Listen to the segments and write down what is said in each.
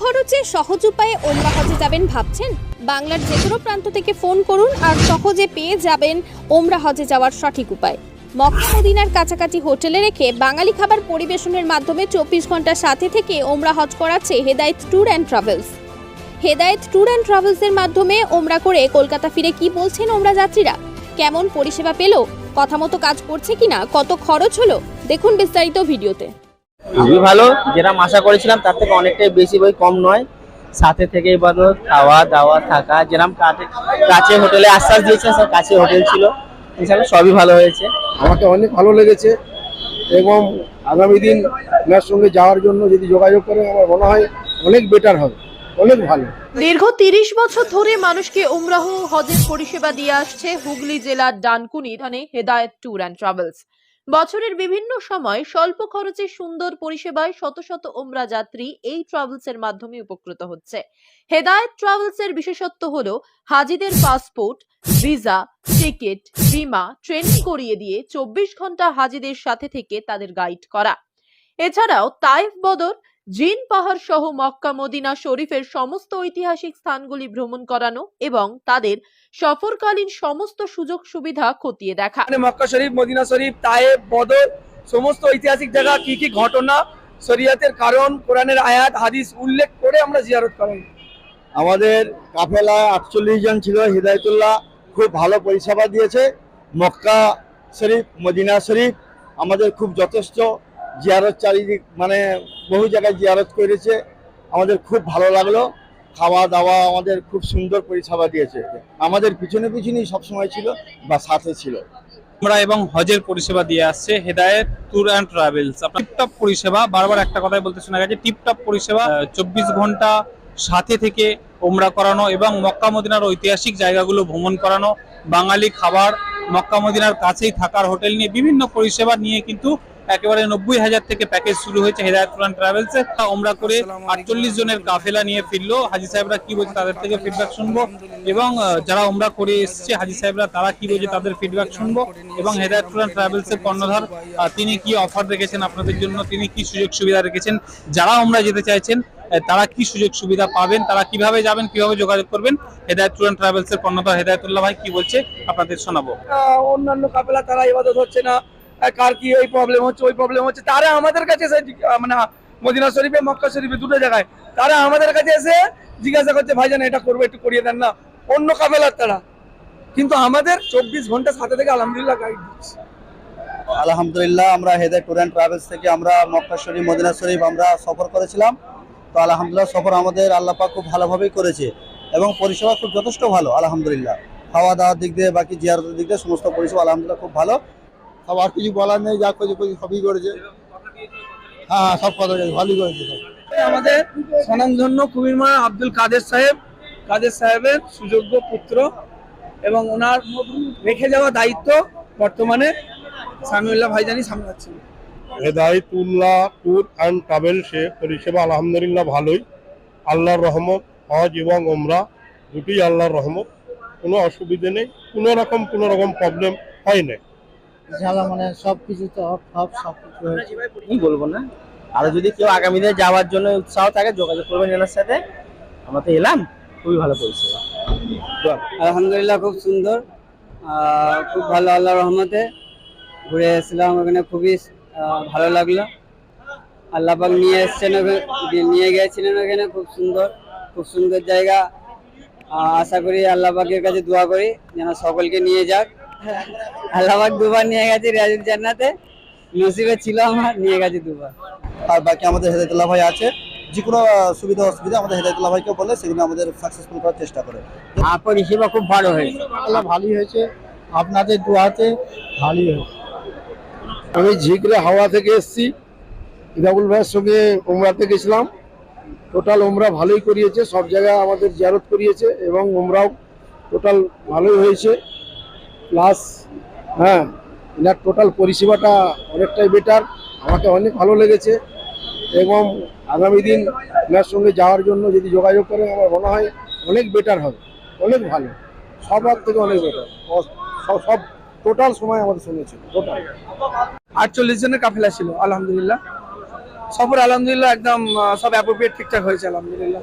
খরচে সহজ উপায়ে ওমরা হজে যাবেন ভাবছেন? বাংলার যে কোনো প্রান্ত থেকে ফোন করুন আর সহজে পেয়ে যাবেন ওমরা হজে যাওয়ার সঠিক উপায়। মক্কা মদিনার কাছাকাছি হোটেলে রেখে বাঙালি খাবার পরিবেশনের মাধ্যমে চব্বিশ ঘণ্টা সাথে থেকে ওমরা হজ করাচ্ছে Hedayet tour and travels. Hedayet tour and ট্রাভেলসের মাধ্যমে ওমরা করে কলকাতা ফিরে কি বলছেন ওমরা যাত্রীরা? কেমন পরিষেবা পেল? কথা মতো কাজ করছে কিনা? কত খরচ হলো? দেখুন বিস্তারিত ভিডিওতে। খুবই ভালো। যেরকম আশা করেছিলাম তার থেকে অনেকটাই বেশি বই কম নয়। সাথে থেকে এবার খাওয়া দাওয়া থাকা যেরকম কাছে কাছে হোটেলে আশ্বাস দিয়েছে স্যার কাছে হোটেল ছিল। এছাড়া সবই ভালো হয়েছে। আমাকে অনেক ভালো লেগেছে এবং আগামী দিন ওনার সঙ্গে যাওয়ার জন্য যদি যোগাযোগ করে আমার মনে হয় অনেক বেটার হবে। অনেক ভালো। দীর্ঘ তিরিশ বছর ধরে মানুষকে উমরাহ হজের পরিষেবা দিয়ে আসছে হুগলি জেলার ডানকুনি থানে হেদায়েত ট্যুর অ্যান্ড ট্রাভেলস। বছরের বিভিন্ন সময় স্বল্প খরচে সুন্দর পরিষেবায় শত শত ওমরা যাত্রী এই ট্রাভেলস এর মাধ্যমে উপকৃত হচ্ছে। হেদায়ত ট্রাভেলসের বিশেষত্ব হলো হাজিদের পাসপোর্ট, ভিসা, টিকিট, বিমা, ট্রেনিং করিয়ে দিয়ে চব্বিশ ঘণ্টা হাজিদের সাথে থেকে তাদের গাইড করা। এছাড়াও তাইফ বদর জিন পাহাড় সহ মক্কা মদিনা শরীফের সমস্ত ঐতিহাসিক স্থানগুলি ভ্রমণ করানো এবং তাদের সফরকালীন সমস্ত সুযোগ সুবিধা খতিয়ে দেখা। মক্কা শরীফ মদিনা শরীফ তায়েব বদর সমস্ত ঐতিহাসিক জায়গা কি কি ঘটনা শরীয়তের কারণ কোরআনের আয়াত হাদিস উল্লেখ করে আমরা জিয়ারত করাই। আমাদের কাফেলা আটচল্লিশ জন ছিল হৃদায়তুল্লাহ খুব ভালো পরিষেবা দিয়েছে। মক্কা শরীফ মদিনা শরীফ আমাদের খুব যথেষ্ট জিয়ারত চারিদিক মানে বহু জায়গায় জিয়ারত করেছে। আমাদের খুব ভালো লাগল। খাওয়া দাওয়া আমাদের খুব সুন্দর পরিষেবা দিয়েছে। আমাদের পিছনে পিছনেই সবসময় ছিল বা সাথে ছিল। আমরা এবং হজের পরিষেবা দিয়ে আসছে হেদায়েত ট্যুর অ্যান্ড ট্রাভেলস। আপনার টিপটপ পরিষেবা, বারবার একটা কথাই বলতে শোনা গেছে, টিপটপ পরিষেবা চব্বিশ ঘণ্টা সাথে থেকে ওমরা করানো এবং মক্কা মদিনার ঐতিহাসিক জায়গাগুলো ভ্রমণ করানো, বাঙালি খাবার মক্কা মদিনার কাছেই থাকার হোটেল নিয়ে বিভিন্ন পরিষেবা নিয়ে কিন্তু একেবারে নব্বই হাজার থেকে প্যাকেজ শুরু হয়েছে হেদায়ত ট্যুর ট্রাভেলস এ। ওমরা করে আটচল্লিশ জনের কাফেলা নিয়ে ফিরলো। হাজি সাহেবরা কি বলছে তাদের থেকে ফিডব্যাক শুনব। এবং যারা ওমরা করে এসছে হাজি সাহেবরা তারা কি বলছে তাদের ফিডব্যাক শুনব। এবং হেদায়ত ট্যুর ট্রাভেলস এর কর্ণধার তিনি কি অফার রেখেছেন আপনাদের জন্য? তিনি কি সুযোগ সুবিধা রেখেছেন? যারা ওমরা যেতে চাইছেন তারা কি সুযোগ সুবিধা পাবেন তারা কীভাবে যাবেন কীভাবে যোগাযোগ করবেন হেদায়ত ট্যুর ট্রাভেলস এর কর্ণধার হেদায়তুল্লাহ ভাই কি বলছে আপনাদের শোনাবো। আহ, অন্যান্য কাপেলা তারা ইবাদত হচ্ছে না কার কি ওই প্রবলেম হচ্ছে ওই প্রবলেম হচ্ছে তারা আমাদের কাছে এসে মানে মদিনা শরীফে মক্কা শরীফে দুটো জায়গায় তারা আমাদের কাছে এসে জিজ্ঞাসা করছে ভাইজান এটা করব একটু করিয়ে দেন না। অন্য কাপেলার তারা। কিন্তু আমাদের চব্বিশ ঘণ্টা সাথে থেকে আলহামদুলিল্লাহ গাইড দিচ্ছে। আলহামদুলিল্লাহ আমরা হেদায় ট্যুর অ্যান্ড ট্রাভেলস থেকে আমরা মক্কা শরীফ মদিনা শরীফ আমরা সফর করেছিলাম। তো আলহামদুলিল্লাহ সফর আমাদের আল্লাহ পাক খুব ভালোভাবেই করেছে এবং পরিষেবা খুব যথেষ্ট ভালো, আলহামদুলিল্লাহ। খাওয়া দাওয়ার দিক দিয়ে বাকি জিয়ারতের দিক দিয়ে সমস্ত পরিষেবা আলহামদুলিল্লাহ খুব ভালো। সব আর কিছু বলার নেই, যা কিছু সবই করেছে। হ্যাঁ সব কথা ভালোই করেছে আমাদের স্বনামধন্য কুমিরমা আব্দুল কাদের সাহেব, কাদের সাহেবের সুযোগ্য পুত্র এবং ওনার রেখে যাওয়া দায়িত্ব বর্তমানে সামিউল্লাহ ভাইজানি সামলাচ্ছেন। হেদায়তুল্লাহ ট্যুর অ্যান্ড ট্রাভেলসে পরিষেবা আলহামদুলিল্লাহ ভালোই। আল্লাহর রহমত হজ এবং ওমরা দুটি আল্লাহর রহমত। কোনো অসুবিধে নেই কোনো রকম কোনো রকম প্রবলেম হয় না মানে সবকিছু তো অফ অফ সবকিছু কি বলব না? আর যদি কেউ আগামী দিনে যাওয়ার জন্য উৎসাহ থাকে যোগাযোগ করবেন এনার সাথে। আমরা তো এলাম খুবই ভালো পরিষেবা। আলহামদুলিল্লাহ খুব সুন্দর। খুব ভালো আল্লাহ রহমতে। ঘুরে এসেছিলাম ওখানে খুবই ভালো লাগল। আল্লাহ পাক নিয়ে এসছেন ওখানে- নিয়ে গিয়েছিলেন ওখানে খুব সুন্দর খুব সুন্দর জায়গা। আশা করি আল্লাহ পাকের কাছে দোয়া করি যেন সকলকে নিয়ে যাক। আল্লাহ পাক দুবার নিয়ে গেছে রিয়াজুল জান্নাতে। নসিবে ছিল আমার নিয়ে গেছে দুবার। আর বাকি আমাদের হেদায়তুল্লাহ ভাই আছে। যে কোনো সুবিধা অসুবিধা আমাদের হেদায়তুল্লাহ ভাইকে বলে সেগুলো আমাদের সাকসেসফুল করার চেষ্টা করে। আর পরিষেবা খুব ভালো হয়েছে। আল্লাহ ভালোই হয়েছে। আপনাদের দোয়াতে ভালোই হয়েছে। আমি ঝিকরে হাওয়া থেকে এসেছি, ইদাবুল ভাইয়ের সঙ্গে ওমরাতে গেছিলাম। টোটাল ওমরা ভালোই করিয়েছে, সব জায়গায় আমাদের জিয়ারত করিয়েছে এবং ওমরাও টোটাল ভালোই হয়েছে। প্লাস হ্যাঁ এনার টোটাল পরিষেবাটা অনেকটাই বেটার আমাকে অনেক ভালো লেগেছে। এবং আগামী দিন এনার সঙ্গে যাওয়ার জন্য যদি যোগাযোগ করে, আমার মনে হয় অনেক বেটার হবে, অনেক ভালো, সবার থেকে অনেক বেটার সব সব টোটাল সময় আমাদের সঙ্গে ছিল টোটাল। আটচল্লিশ জনের কাফেলা ছিল আলহামদুলিল্লাহ। সফর আলহামদুলিল্লাহ একদম সব অ্যাপ্রোপ্রিয়েট ঠিকঠাক হয়েছে আলহামদুলিল্লাহ।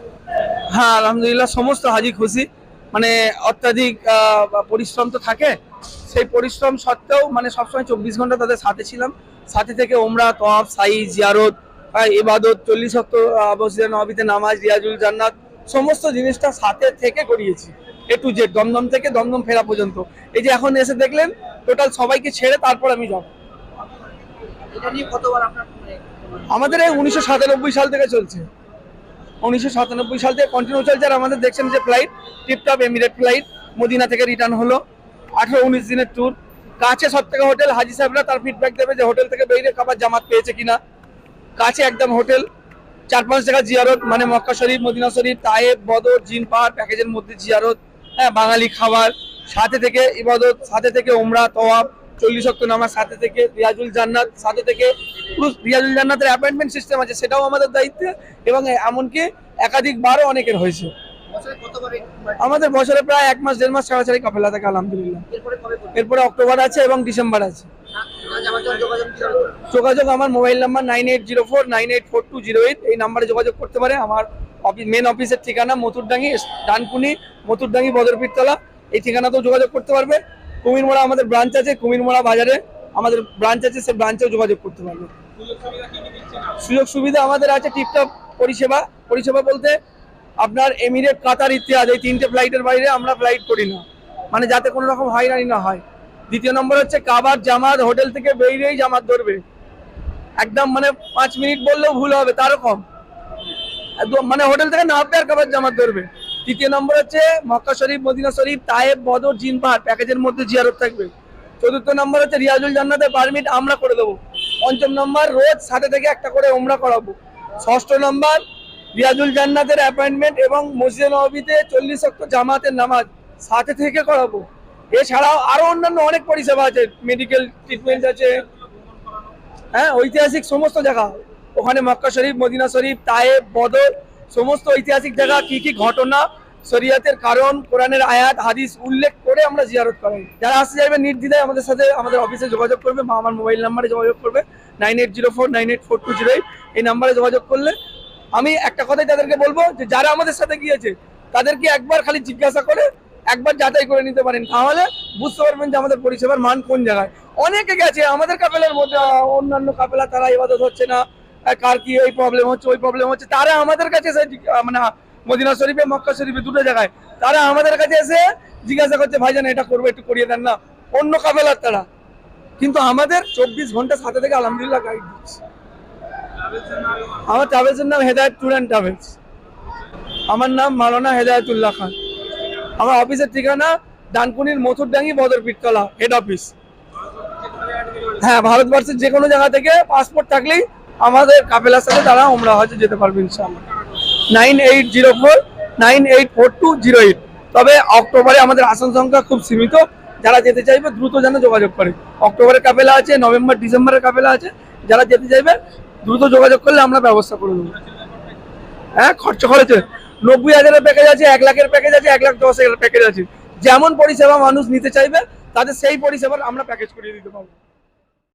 হ্যাঁ আলহামদুলিল্লাহ সমস্ত হাজি খুশি। মানে অত্যাধিক পরিশ্রম তো থাকে। সেই পরিশ্রম সত্ত্বেও মানে সবসময় চব্বিশ ঘণ্টা তাদের সাথে ছিলাম। সাথে থেকে ওমরা তফ সাই জিয়ারত আহ, ইবাদত চল্লিশ শত মসজিদে নবাবিতে নামাজ রিয়াজুল জান্নাত সমস্ত জিনিসটা সাথে থেকে করিয়েছি। এ টু জেড দমদম থেকে দমদম ফেরা পর্যন্ত। এই যে এখন এসে দেখলেন টোটাল সবাইকে ছেড়ে তারপর আমি যাব। আমাদের এই উনিশশো সাতানব্বই সাল থেকে চলছে। উনিশশো সাতানব্বই সাল থেকে কন্টিনিউ চলছে আর আমাদের দেখছেন যে flight tiptop Emirate flight Medina থেকে রিটার্ন হলো। আঠারো উনিশ দিনের ট্যুর কাছে সব থেকে হোটেল হাজি সাহেবরা তার ফিডব্যাক দেবে যে হোটেল থেকে বেরিয়ে খাবার জামাত পেয়েছে কিনা। কাছে একদম হোটেল চার পাঁচ টাকা জিয়ারত মানে মক্কা শরীফ মদিনা শরীফ তায়েব বদর জিন পাহাড় প্যাকেজের মধ্যে জিয়ারত। হ্যাঁ বাঙালি খাবার। সাথে থেকে ইবাদত সাথে থেকে ওমরা তওয়াব চল্লিশ অক্ট নামাজ সাথে থেকে রিয়াজুল জান্নাত সাথে থেকে পুরো রিয়াজুল জান্নাতের অ্যাপয়েন্টমেন্ট সিস্টেম আছে সেটাও আমাদের দায়িত্বে এবং এমনকি একাধিকবারও অনেকের হয়েছে। আমাদের বছরে প্রায় এক মাস দেড় মাস ছাড়াছাড়ি কাপেলা থাকে আলহামদুলিল্লাহ। এরপরে অক্টোবর আছে এবং ডিসেম্বর আছে। যোগাযোগ আমার mobile number nine eight zero four nine eight four two zero eight. এই নাম্বারে যোগাযোগ করতে পারে আমার অফিস মেন অফিসের ঠিকানা মথুরডাঙ্গি ডানকুনি মথুরডাঙ্গি বদরপীরতলা। এই ঠিকানাতেও যোগাযোগ করতে পারবে। কুমিরমোড়া আমাদের ব্রাঞ্চ আছে, কুমিরমোড়া বাজারে আমাদের ব্রাঞ্চ আছে, সে ব্রাঞ্চেও যোগাযোগ করতে পারবে। সুযোগ সুবিধা আমাদের আছে টিপটপ পরিষেবা। পরিষেবা বলতে আপনার এমিরেট, কাতার ইতিহাস এই তিনটে ফ্লাইটের বাইরে আমরা ফ্লাইট করি না। মানে যাতে কোনো রকম হয়রানি না হয়। দ্বিতীয় নম্বর হচ্ছে কাবার জামাত হোটেল থেকে বেরিয়েই জামাত ধরবে। একদম মানে পাঁচ মিনিট বললেও ভুল হবে, তারও কম। মানে হোটেল থেকে নামবে আর কাবার জামাত ধরবে। তৃতীয় নম্বর হচ্ছে মক্কা শরীফ, মদিনা শরীফ, তায়েব, বদর, জিন, পাহাড় প্যাকেজের মধ্যে জিয়ারত থাকবে। চতুর্থ নম্বর হচ্ছে রিয়াজুল জান্নাতের পারমিট আমরা করে দেবো। পঞ্চম নম্বর রোজ সাথে থেকে একটা করে ওমরা করাবো। ষষ্ঠ নম্বর রিয়াজুল জান্নাতের অ্যাপয়েন্টমেন্ট এবং মসজিদ নবীতে চল্লিশ অক্ট জামাতের নামাজ সাথে থেকে করাবো। এছাড়াও আরও অন্যান্য অনেক পরিষেবা আছে মেডিকেল ট্রিটমেন্ট আছে। হ্যাঁ ঐতিহাসিক সমস্ত জায়গা। ওখানে মক্কা শরীফ, মদিনা শরীফ, তায়েব, বদর সমস্ত ঐতিহাসিক জায়গা, কি কি ঘটনা, শরিয়াতের কারণ, কোরআনের আয়াত, হাদিস উল্লেখ করে আমরা জিয়ারত করাই। যারা আসতে চাইবে, নির্দ্বিধায় আমাদের সাথে আমাদের অফিসে যোগাযোগ করবে বা আমার মোবাইল নাম্বারে যোগাযোগ করবে, nine eight zero four, nine eight four two zero এই নাম্বারে যোগাযোগ করলে আমি একটা কথাই তাদেরকে বলব, যে যারা আমাদের সাথে গিয়েছে, তাদেরকে একবার খালি জিজ্ঞাসা করে একবার যাচাই করে নিতে পারেন। তাহলে বুঝতে পারবেন যে আমাদের পরিষেবার মান কোন জায়গায়। অনেকে গেছে, আমাদের কাপেলার মধ্যে, অন্যান্য কাপেলা তারা ইবাদত হচ্ছে না কার কি এই প্রবলেম হচ্ছে, ওই প্রবলেম হচ্ছে। তারা আমাদের কাছে এসে মানে মদিনা শরীফে, মক্কা শরীফে দুটো জায়গায়, তারা আমাদের কাছে এসে জিজ্ঞাসা করছে ভাইজান এটা করব, একটু করিয়ে দেন না। অন্য কাপেলার তারা। কিন্তু আমাদের চব্বিশ ঘণ্টা সাথে থেকে আলহামদুলিল্লাহ গাইড দিচ্ছে। আমার ট্রাভেলসের নাম হেদায়ত ট্যুর অ্যান্ড ট্রাভেলস আমার নাম মালানা হেদায়তুল্লাহ খান। আমার অফিসের ঠিকানা ডানকুনির মথুরডাঙ্গি বদরপীঠতলা হেড অফিস হ্যাঁ ভারতবর্ষের যে কোনো জায়গা থেকে পাসপোর্ট থাকলেই আমাদের কাপেলার সাথে তারা ওমরা হজে যেতে পারবে nine eight zero four, nine eight four two zero eight. তবে অক্টোবরে আমাদের আসন সংখ্যা খুব সীমিত। যারা যেতে চাইবে দ্রুত যেন যোগাযোগ করে। অক্টোবরের কাপেলা আছে, নভেম্বর ডিসেম্বরের কাপেলা আছে। যারা যেতে চাইবে দ্রুত যোগাযোগ করলে আমরা ব্যবস্থা করে দেবো। হ্যাঁ খরচ খরচে নব্বই হাজারের প্যাকেজ আছে, এক লাখের প্যাকেজ আছে, এক লাখ দশ হাজারের প্যাকেজ আছে। যেমন পরিষেবা মানুষ নিতে চাইবে, তাদের সেই পরিষেবার আমরা প্যাকেজ করিয়ে দিতে পারব।